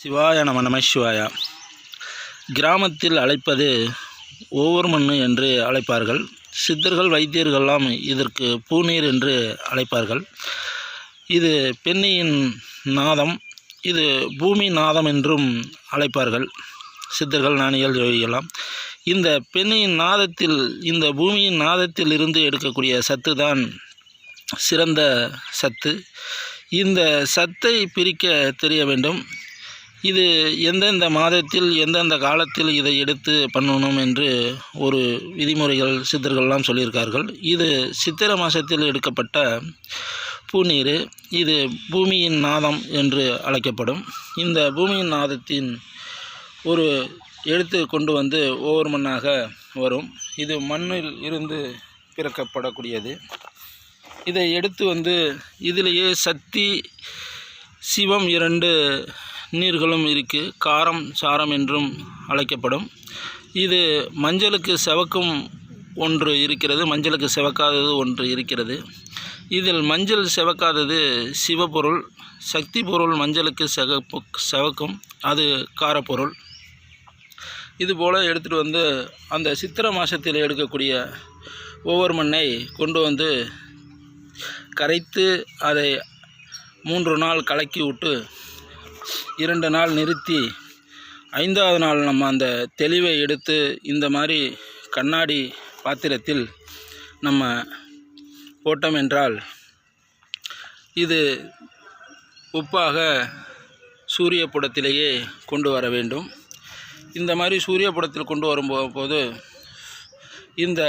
சிவாய நம நம சிவாயா. கிராமத்தில் அழைப்பது ஒவ்வொரு மண்ணு என்று அழைப்பார்கள். சித்தர்கள் வைத்தியர்கள்லாம் இதற்கு பூநீர் என்று அழைப்பார்கள். இது பெண்ணியின் நாதம். இது பூமி நாதம் என்றும் அழைப்பார்கள். சித்தர்கள் நாணிகள் யோகிகளாம் இந்த பெண்ணியின் நாதத்தில் இந்த பூமியின் நாதத்தில் இருந்து எடுக்கக்கூடிய சத்து தான் சிறந்த சத்து. இந்த சத்தை பிரிக்க தெரிய வேண்டும். இது எந்தெந்த மாதத்தில் எந்தெந்த காலத்தில் இதை எடுத்து பண்ணணும் என்று ஒரு விதிமுறைகள் சித்தர்கள்லாம் சொல்லியிருக்கார்கள். இது சித்திரை மாதத்தில் எடுக்கப்பட்ட பூநீர் இது பூமியின் நாதம் என்று அழைக்கப்படும். இந்த பூமியின் நாதத்தின் ஒரு எடுத்து கொண்டு வந்து ஒவ்வொரு மண்ணாக வரும். இது மண்ணில் இருந்து பிறக்கப்படக்கூடியது. இதை எடுத்து வந்து இதிலேயே சக்தி சிவம் இரண்டு நீர்களும் இருக்குது காரம் சாரம் என்றும் அழைக்கப்படும். இது மஞ்சளுக்கு செவக்கும் ஒன்று இருக்கிறது மஞ்சளுக்கு செவக்காதது ஒன்று இருக்கிறது. இதில் மஞ்சள் செவக்காதது சிவப்பொருள் சக்தி பொருள் மஞ்சளுக்கு செகப்பு செவக்கும் அது காரப்பொருள். இதுபோல் எடுத்துகிட்டு வந்து அந்த சித்திரை மாதத்தில் எடுக்கக்கூடிய ஒவ்வொரு மண்ணை கொண்டு வந்து கரைத்து அதை மூன்று நாள் கலக்கி விட்டு இரண்டு நாள் நிறுத்தி ஐந்தாவது நாள் நம்ம அந்த தெளிவை எடுத்து இந்த மாதிரி கண்ணாடி பாத்திரத்தில் நம்ம போட்டோம் என்றால் இது உப்பாக சூரிய புடத்திலேயே கொண்டு வர வேண்டும். இந்த மாதிரி சூரிய புடத்தில் கொண்டு வரும்போது இந்த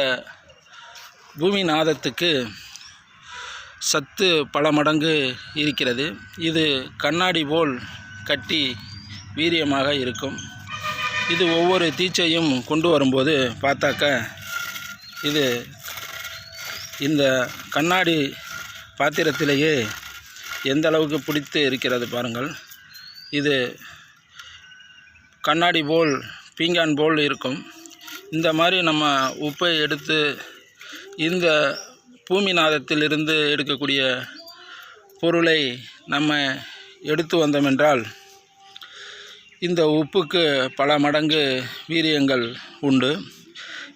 பூமி நாதத்துக்கு சத்து பல மடங்கு இருக்கிறது. இது கண்ணாடி போல் கட்டி வீரியமாக இருக்கும். இது ஒவ்வொரு தீச்சையும் கொண்டு வரும்போது பார்த்தாக்க இது இந்த கண்ணாடி பாத்திரத்திலேயே எந்த அளவுக்கு பிடித்து இருக்கிறது பாருங்கள். இது கண்ணாடி போல் பீங்கான் போல் இருக்கும். இந்த மாதிரி நம்ம உப்பை எடுத்து இந்த பூமிநாதத்திலிருந்து எடுக்கக்கூடிய பொருளை நம்ம எடுத்து வந்தோமென்றால் இந்த உப்புக்கு பல மடங்கு வீரியங்கள் உண்டு.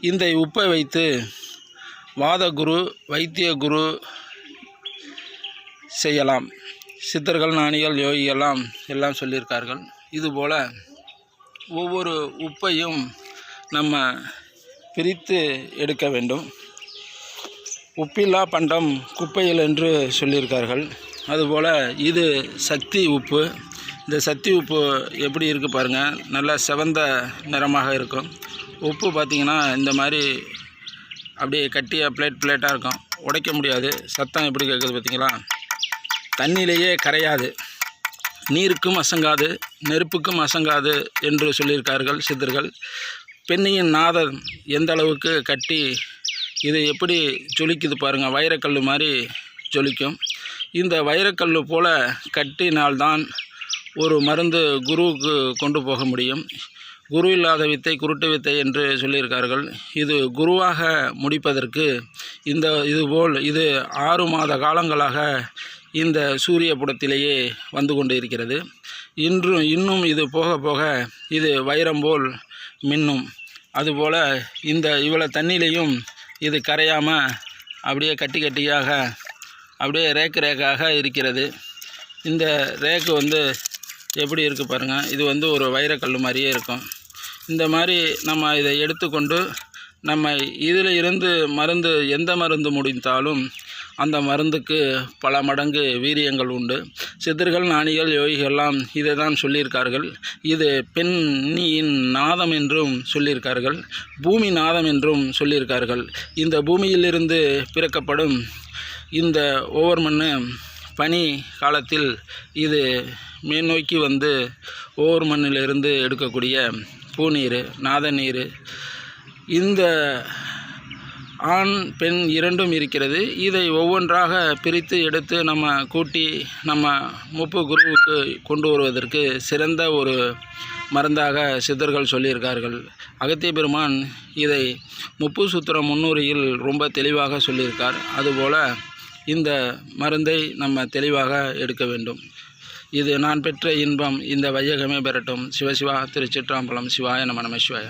இந்த உப்பை வைத்து வாதகுரு வைத்திய குரு செய்யலாம். சித்தர்கள் ஞானிகள் யோகிகள்லாம் எல்லாம் சொல்லியிருக்கார்கள். இதுபோல் ஒவ்வொரு உப்பையும் நம்ம பிரித்து எடுக்க வேண்டும். உப்பில்லா பண்டம் குப்பையில் என்று சொல்லியிருக்கார்கள். அதுபோல் இது சக்தி உப்பு. இந்த சத்தி உப்பு எப்படி இருக்குது பாருங்கள் நல்லா செவந்த நிறமாக இருக்கும். உப்பு பார்த்திங்கன்னா இந்த மாதிரி அப்படியே கட்டியாக பிளேட் பிளேட்டாக இருக்கும். உடைக்க முடியாது. சத்தம் எப்படி கேட்குது பார்த்தீங்களா தண்ணியிலேயே கரையாது. நீருக்கும் அசங்காது நெருப்புக்கும் அசங்காது என்று சொல்லியிருக்கார்கள் சித்தர்கள். பெண்ணியின் நாதம் எந்த அளவுக்கு கட்டி இது எப்படி ஜொலிக்குது பாருங்கள் வைரக்கல் மாதிரி ஜொலிக்கும். இந்த வைரக்கல் போல் கட்டினால்தான் ஒரு மருந்து குருவுக்கு கொண்டு போக முடியும். குரு இல்லாத வித்தை குருட்டு வித்தை என்று சொல்லியிருக்கார்கள். இது குருவாக முடிப்பதற்கு இந்த இதுபோல் இது ஆறு மாத காலங்களாக இந்த சூரிய புடத்திலேயே வந்து கொண்டு இருக்கிறது இன்றும் இன்னும் இது போக போக இது வைரம் போல் மின்னும். அதுபோல் இந்த இவ்வளோ தண்ணியிலையும் இது கரையாமல் அப்படியே கட்டி கட்டியாக அப்படியே ரேக்கு ரேக்காக இருக்கிறது. இந்த ரேக்கு வந்து எப்படி இருக்குது பாருங்கள் இது வந்து ஒரு வைரக்கல் மாதிரியே இருக்கும். இந்த மாதிரி நம்ம இதை எடுத்துக்கொண்டு நம்ம இதில் இருந்து மருந்து எந்த மருந்து முடிந்தாலும் அந்த மருந்துக்கு பல மடங்கு வீரியங்கள் உண்டு. சித்தர்கள் நாணிகள் யோகிகள்லாம் இதை தான் சொல்லியிருக்கார்கள். இது பெண்ணியின் நாதம் என்றும் சொல்லியிருக்கார்கள். பூமி நாதம் என்றும் சொல்லியிருக்கார்கள். இந்த பூமியிலிருந்து பிறக்கப்படும் இந்த ஒவ்வொரு மண்ணு பனி காலத்தில் இது மேல்நோக்கி வந்து ஒவ்வொரு மண்ணிலிருந்து எடுக்கக்கூடிய பூநீர் நாத நீர் இந்த ஆண் பெண் இரண்டும் இருக்கிறது. இதை ஒவ்வொன்றாக பிரித்து எடுத்து நம்ம கூட்டி நம்ம முப்பு குருவுக்கு கொண்டு வருவதற்கு சிறந்த ஒரு மருந்தாக சித்தர்கள் சொல்லியிருக்கார்கள். அகத்திய பெருமான் இதை முப்பு சூத்திரம் முன்னுரையில் ரொம்ப தெளிவாக சொல்லியிருக்கார். அதுபோல் இந்த மருந்தை நம்ம தெளிவாக எடுக்க வேண்டும். இது நான் பெற்ற இன்பம். இந்த வையகமே பெறட்டும். சிவசிவா திருச்சிற்றாம்பலம் சிவாய நம நம சிவாய.